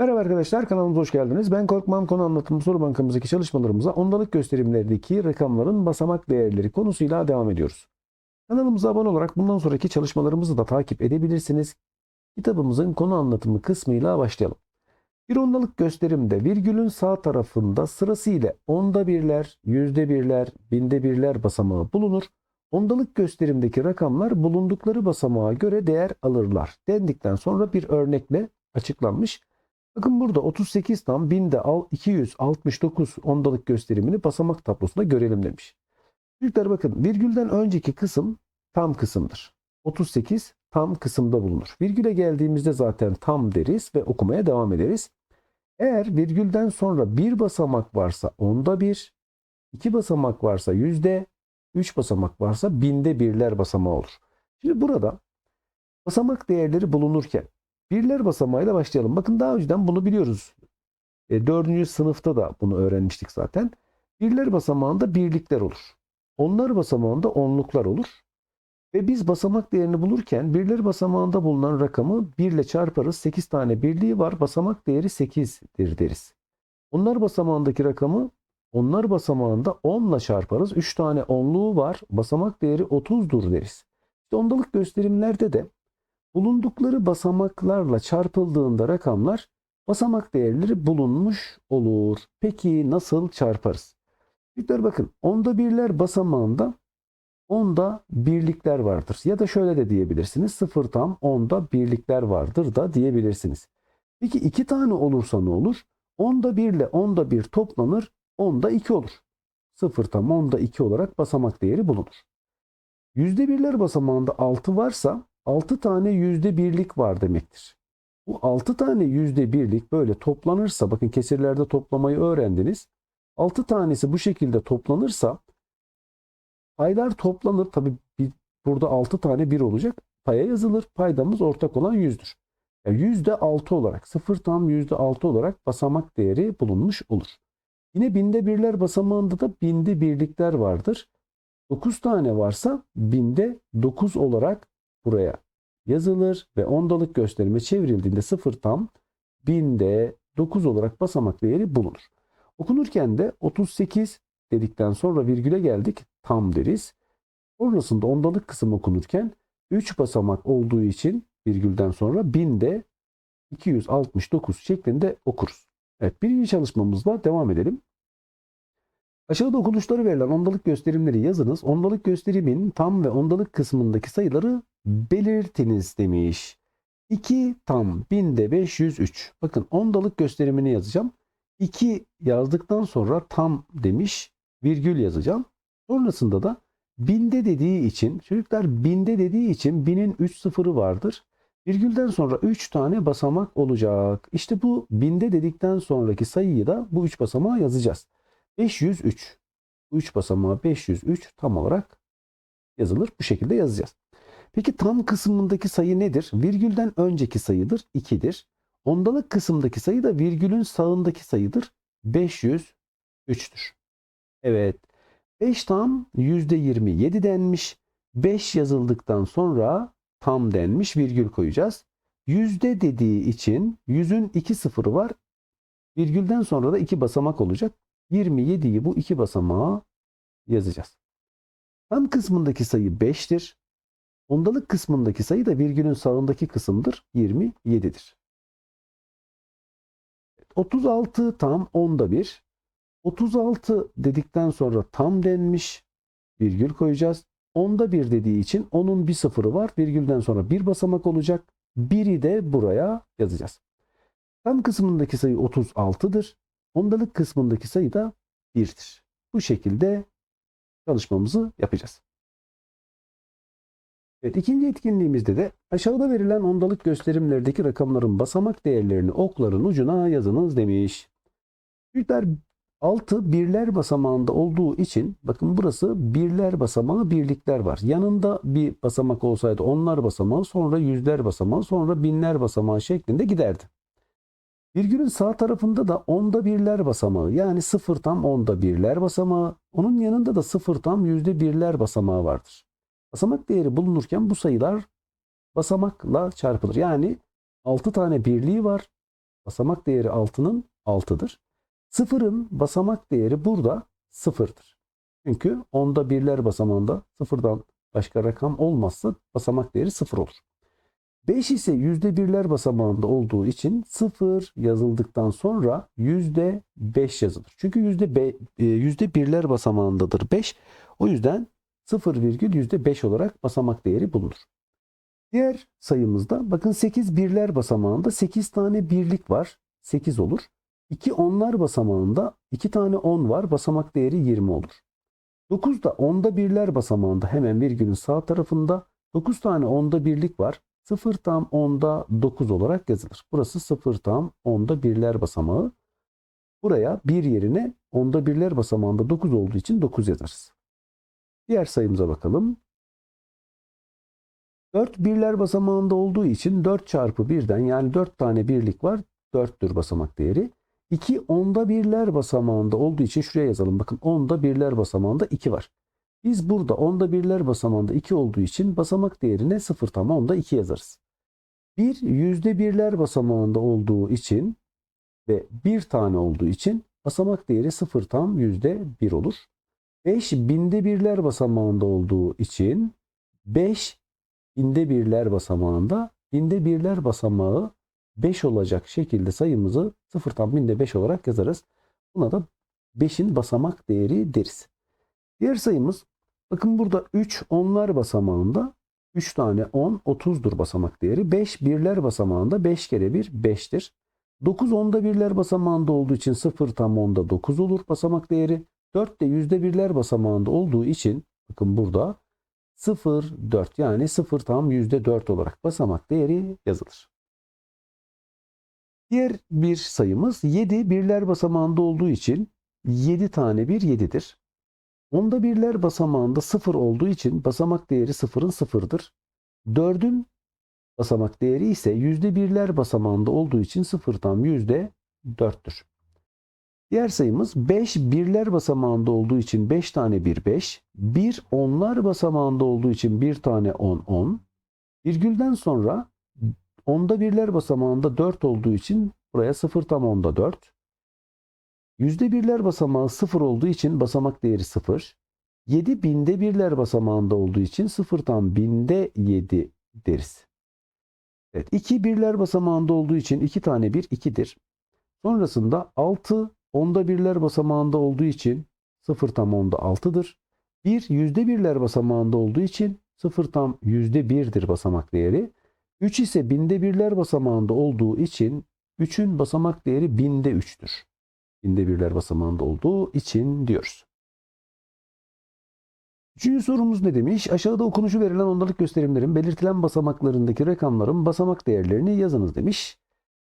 Merhaba arkadaşlar kanalımıza hoş geldiniz. Ben Korkmam konu anlatımı soru bankamızdaki çalışmalarımıza ondalık gösterimlerdeki rakamların basamak değerleri konusuyla devam ediyoruz. Kanalımıza abone olarak bundan sonraki çalışmalarımızı da takip edebilirsiniz. Kitabımızın konu anlatımı kısmıyla başlayalım. Bir ondalık gösterimde virgülün sağ tarafında sırasıyla onda birler, yüzde birler, binde birler basamağı bulunur. Ondalık gösterimdeki rakamlar bulundukları basamağa göre değer alırlar. Dendikten sonra bir örnekle açıklanmış. Bakın burada 38 tam binde al 269 ondalık gösterimini basamak tablosunda görelim demiş. Çocuklar bakın virgülden önceki kısım tam kısımdır. 38 tam kısımda bulunur. Virgüle geldiğimizde zaten tam deriz ve okumaya devam ederiz. Eğer virgülden sonra bir basamak varsa onda bir, iki basamak varsa yüzde, üç basamak varsa binde birler basamağı olur. Şimdi burada basamak değerleri bulunurken birler basamağıyla başlayalım. Bakın daha önceden bunu biliyoruz. E, dördüncü sınıfta da bunu öğrenmiştik zaten. Birler basamağında birlikler olur. Onlar basamağında onluklar olur. Ve biz basamak değerini bulurken birler basamağında bulunan rakamı 1 ile çarparız. 8 tane birliği var. Basamak değeri 8'dir deriz. Onlar basamağındaki rakamı onlar basamağında 10 ile çarparız. 3 tane onluğu var. Basamak değeri 30'dur deriz. İşte ondalık gösterimlerde de bulundukları basamaklarla çarpıldığında rakamlar basamak değerleri bulunmuş olur. Peki nasıl çarparız? Çocuklar bakın onda birler basamağında onda birlikler vardır. Ya da şöyle de diyebilirsiniz. Sıfır tam onda birlikler vardır da diyebilirsiniz. Peki iki tane olursa ne olur? Onda bir ile onda bir toplanır. Onda iki olur. Sıfır tam onda iki olarak basamak değeri bulunur. Yüzde birler basamağında 6 varsa 6 tane yüzde birlik var demektir. Bu 6 tane yüzde birlik böyle toplanırsa bakın kesirlerde toplamayı öğrendiniz. 6 tanesi bu şekilde toplanırsa paylar toplanır. Tabi burada 6 tane 1 olacak. Paya yazılır. Paydamız ortak olan 100'dür. Yani %6 olarak 0 tam %6 olarak basamak değeri bulunmuş olur. Yine binde birler basamağında da binde birlikler vardır. 9 tane varsa binde 9 olarak buraya yazılır ve ondalık gösterime çevrildiğinde 0 tam binde 9 olarak basamak değeri bulunur. Okunurken de 38 dedikten sonra virgüle geldik tam deriz. Sonrasında ondalık kısım okunurken 3 basamak olduğu için virgülden sonra binde 269 şeklinde okuruz. Evet birinci çalışmamızla devam edelim. Aşağıda okunuşları verilen ondalık gösterimleri yazınız. Ondalık gösterimin tam ve ondalık kısmındaki sayıları belirtiniz demiş. 2 tam binde 503. Bakın ondalık gösterimini yazacağım. 2 yazdıktan sonra tam demiş virgül yazacağım. Sonrasında da binde dediği için çocuklar binde dediği için binin 3 sıfırı vardır. Virgülden sonra 3 tane basamak olacak. İşte bu binde dedikten sonraki sayıyı da bu 3 basamağa yazacağız. 503. Bu 3 basamağı 503 tam olarak yazılır. Bu şekilde yazacağız. Peki tam kısmındaki sayı nedir? Virgülden önceki sayıdır 2'dir. Ondalık kısımdaki sayı da virgülün sağındaki sayıdır 503'tür. Evet. 5 tam %27 denmiş. 5 yazıldıktan sonra tam denmiş virgül koyacağız. Yüzde dediği için yüzün iki sıfırı var. Virgülden sonra da iki basamak olacak. 27'yi bu iki basamağa yazacağız. Tam kısmındaki sayı 5'tir. Ondalık kısmındaki sayı da virgülün sağındaki kısımdır. 27'dir. 36 tam onda bir. 36 dedikten sonra tam denmiş. Virgül koyacağız. Onda bir dediği için onun bir sıfırı var. Virgülden sonra bir basamak olacak. Biri de buraya yazacağız. Tam kısmındaki sayı 36'dır. Ondalık kısmındaki sayı da 1'dir. Bu şekilde çalışmamızı yapacağız. Evet, ikinci etkinliğimizde de aşağıda verilen ondalık gösterimlerdeki rakamların basamak değerlerini okların ucuna yazınız demiş. Çocuklar 6 birler basamağında olduğu için bakın burası birler basamağı birlikler var. Yanında bir basamak olsaydı onlar basamağı sonra yüzler basamağı sonra binler basamağı şeklinde giderdi. Virgülün sağ tarafında da onda birler basamağı yani sıfır tam onda birler basamağı onun yanında da sıfır tam yüzde birler basamağı vardır. Basamak değeri bulunurken bu sayılar basamakla çarpılır. Yani 6 tane birliği var. Basamak değeri 6'nın 6'dır. Sıfırın basamak değeri burada sıfırdır. Çünkü onda birler basamağında sıfırdan başka rakam olmazsa basamak değeri sıfır olur. 5 ise yüzde birler basamağında olduğu için 0 yazıldıktan sonra yüzde 5 yazılır. Çünkü yüzde e, yüzde birler basamağındadır 5. O yüzden 0 virgül yüzde 5 olarak basamak değeri bulunur. Diğer sayımızda bakın 8 birler basamağında 8 tane birlik var. 8 olur. 2 onlar basamağında 2 tane 10 var. Basamak değeri 20 olur. 9 da onda birler basamağında hemen virgülün sağ tarafında 9 tane onda birlik var. 0 tam onda 9 olarak yazılır. Burası 0 tam onda birler basamağı. Buraya bir yerine onda birler basamağında 9 olduğu için 9 yazarız. Diğer sayımıza bakalım. 4 birler basamağında olduğu için 4 çarpı 1'den yani 4 tane birlik var. 4'tür basamak değeri. 2 onda birler basamağında olduğu için şuraya yazalım. Bakın onda birler basamağında 2 var. Biz burada onda birler basamağında 2 olduğu için basamak değerine 0 tam onda 2 yazarız. 1 yüzde birler basamağında olduğu için ve bir tane olduğu için basamak değeri 0 tam yüzde 1 olur. 5 binde birler basamağında olduğu için 5 binde birler basamağında binde birler basamağı 5 olacak şekilde sayımızı 0 tam binde 5 olarak yazarız. Buna da 5'in basamak değeri deriz. Diğer sayımız bakın burada 3 onlar basamağında 3 tane 10 30'dur basamak değeri. 5 birler basamağında 5 kere 1 5'tir. 9 onda birler basamağında olduğu için 0 tam onda 9 olur basamak değeri. 4 de yüzde birler basamağında olduğu için bakın burada 0 4 yani 0 tam yüzde 4 olarak basamak değeri yazılır. Diğer bir sayımız 7 birler basamağında olduğu için 7 tane bir 7'dir. Onda birler basamağında 0 olduğu için basamak değeri 0'ın 0'dır. 4'ün basamak değeri ise yüzde birler basamağında olduğu için 0 tam yüzde 4'tür. Diğer sayımız 5 birler basamağında olduğu için 5 tane 1 5. 1 onlar basamağında olduğu için 1 tane 10 10. Virgülden sonra onda birler basamağında 4 olduğu için buraya 0 tam onda 4. Yüzde birler basamağı 0 olduğu için basamak değeri 0. 7 binde birler basamağında olduğu için 0 tam binde 7 deriz. Evet 2 birler basamağında olduğu için 2 tane 1 2'dir. Sonrasında 6 onda birler basamağında olduğu için 0 tam onda 6'dır. 1 yüzde birler basamağında olduğu için 0 tam yüzde 1'dir basamak değeri. 3 ise binde birler basamağında olduğu için 3'ün basamak değeri binde 3'tür. Binde birler basamağında olduğu için diyoruz. Üçüncü sorumuz ne demiş? Aşağıda okunuşu verilen ondalık gösterimlerin belirtilen basamaklarındaki rakamların basamak değerlerini yazınız demiş.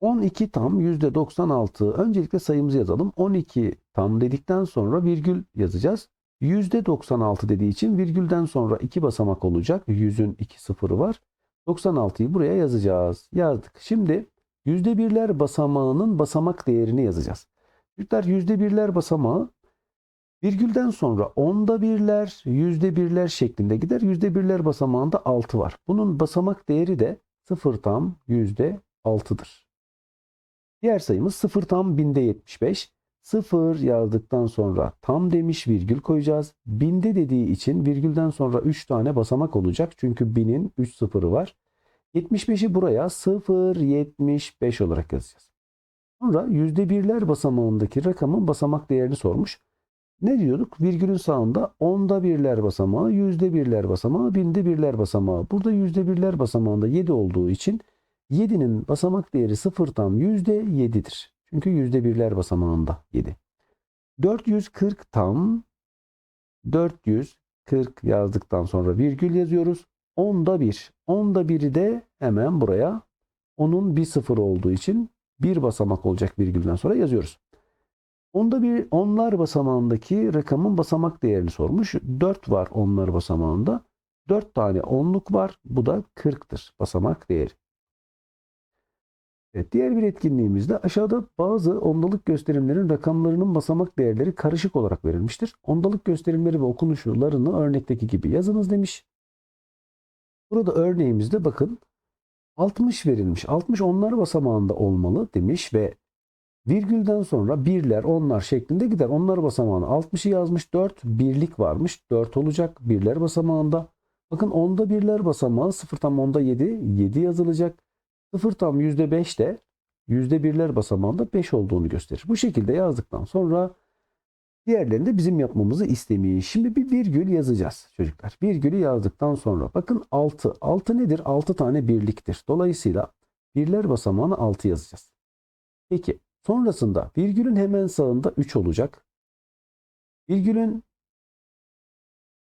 12 tam %96. Öncelikle sayımızı yazalım. 12 tam dedikten sonra virgül yazacağız. %96 dediği için virgülden sonra 2 basamak olacak. 100'ün 2 sıfırı var. 96'yı buraya yazacağız. Yazdık. Şimdi yüzde birler basamağının basamak değerini yazacağız. Çocuklar yüzde birler basamağı virgülden sonra onda birler, yüzde birler şeklinde gider. Yüzde birler basamağında 6 var. Bunun basamak değeri de 0 tam yüzde 6'dır. Diğer sayımız 0 tam binde 75. 0 yazdıktan sonra tam demiş virgül koyacağız. Binde dediği için virgülden sonra 3 tane basamak olacak. Çünkü binin 3 sıfırı var. 75'i buraya 0.75 olarak yazacağız. Sonra yüzde birler basamağındaki rakamın basamak değerini sormuş. Ne diyorduk? Virgülün sağında onda birler basamağı, yüzde birler basamağı, binde birler basamağı. Burada yüzde birler basamağında 7 olduğu için 7'nin basamak değeri 0 tam yüzde 7'dir. Çünkü yüzde birler basamağında 7. 440 tam 440 yazdıktan sonra virgül yazıyoruz. Onda 1. Onda 1'i de hemen buraya onun bir sıfır olduğu için bir basamak olacak virgülden sonra yazıyoruz. Onda bir onlar basamağındaki rakamın basamak değerini sormuş. 4 var onlar basamağında. 4 tane onluk var. Bu da 40'tır basamak değeri. Evet, diğer bir etkinliğimizde aşağıda bazı ondalık gösterimlerin rakamlarının basamak değerleri karışık olarak verilmiştir. Ondalık gösterimleri ve okunuşlarını örnekteki gibi yazınız demiş. Burada örneğimizde bakın 60 verilmiş. 60 onlar basamağında olmalı demiş ve virgülden sonra birler, onlar şeklinde gider. Onlar basamağına 60'ı yazmış. 4 birlik varmış. 4 olacak birler basamağında. Bakın onda birler basamağı 0 tam onda 7. 7 yazılacak. 0 tam %5 de yüzde birler basamağında 5 olduğunu gösterir. Bu şekilde yazdıktan sonra diğerlerini de bizim yapmamızı istemiş. Şimdi bir virgül yazacağız çocuklar. Virgülü yazdıktan sonra bakın 6. 6 nedir? 6 tane birliktir. Dolayısıyla birler basamağına 6 yazacağız. Peki sonrasında virgülün hemen sağında 3 olacak. Virgülün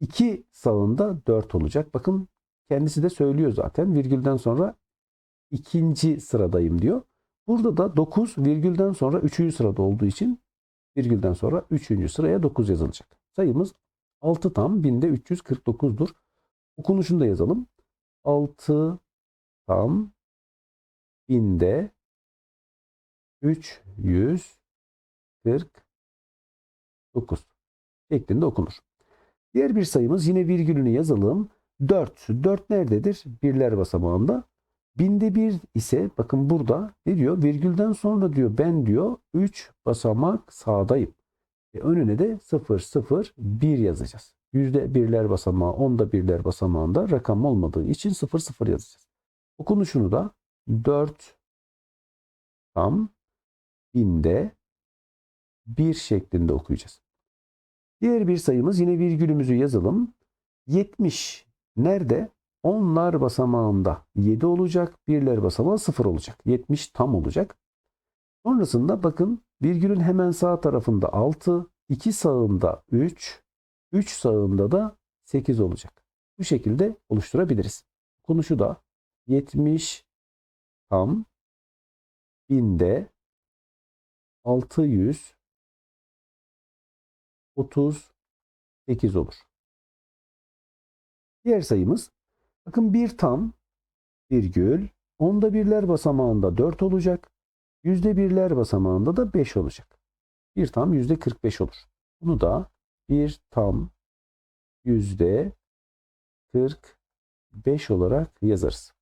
2 sağında 4 olacak. Bakın kendisi de söylüyor zaten. Virgülden sonra ikinci sıradayım diyor. Burada da 9 virgülden sonra 3. sırada olduğu için virgülden sonra 3. sıraya 9 yazılacak. Sayımız 6 tam binde 349'dur. Okunuşunu da yazalım. 6 tam binde 349 şeklinde okunur. Diğer bir sayımız yine virgülünü yazalım. 4. 4 nerededir? Birler basamağında. Binde bir ise bakın burada ne diyor? Virgülden sonra diyor ben diyor 3 basamak sağdayım. E önüne de 0 0 1 yazacağız. Yüzde birler basamağı, onda birler basamağında rakam olmadığı için 0 0 yazacağız. Okunuşunu da 4 tam binde 1 şeklinde okuyacağız. Diğer bir sayımız yine virgülümüzü yazalım. 70 nerede? Onlar basamağında 7 olacak. Birler basamağı 0 olacak. 70 tam olacak. Sonrasında bakın virgülün hemen sağ tarafında 6, 2 sağında 3, 3 sağında da 8 olacak. Bu şekilde oluşturabiliriz. Konuşu da 70 tam binde 600 38 olur. Diğer sayımız bakın bir tam virgül onda birler basamağında 4 olacak. Yüzde birler basamağında da 5 olacak. Bir tam yüzde 45 olur. Bunu da bir tam yüzde 45 olarak yazarız.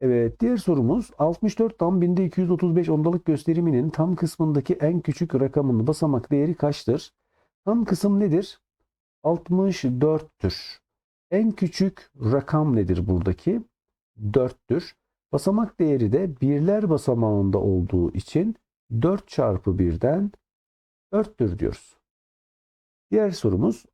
Evet, diğer sorumuz 64 tam binde 235 ondalık gösteriminin tam kısmındaki en küçük rakamın basamak değeri kaçtır? Tam kısım nedir? 64'tür. En küçük rakam nedir buradaki? 4'tür. Basamak değeri de birler basamağında olduğu için 4 çarpı 1'den 4'tür diyoruz. Diğer sorumuz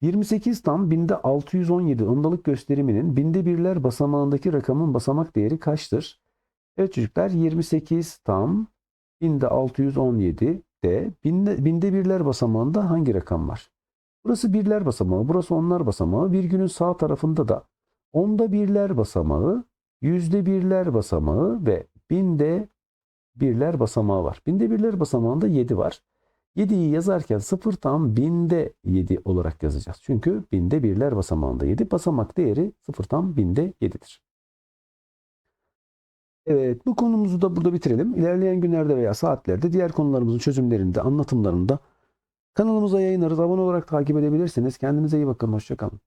28 tam binde 617 ondalık gösteriminin binde birler basamağındaki rakamın basamak değeri kaçtır? Evet çocuklar 28 tam binde 617 de binde, binde birler basamağında hangi rakam var? Burası birler basamağı, burası onlar basamağı. Virgülün sağ tarafında da onda birler basamağı, yüzde birler basamağı ve binde birler basamağı var. Binde birler basamağında 7 var. 7'yi yazarken 0 tam binde 7 olarak yazacağız. Çünkü binde birler basamağında 7. Basamak değeri 0 tam binde 7'dir. Evet bu konumuzu da burada bitirelim. İlerleyen günlerde veya saatlerde diğer konularımızın çözümlerinde, anlatımlarında kanalımıza yayınlarız. Abone olarak takip edebilirsiniz. Kendinize iyi bakın. Hoşçakalın.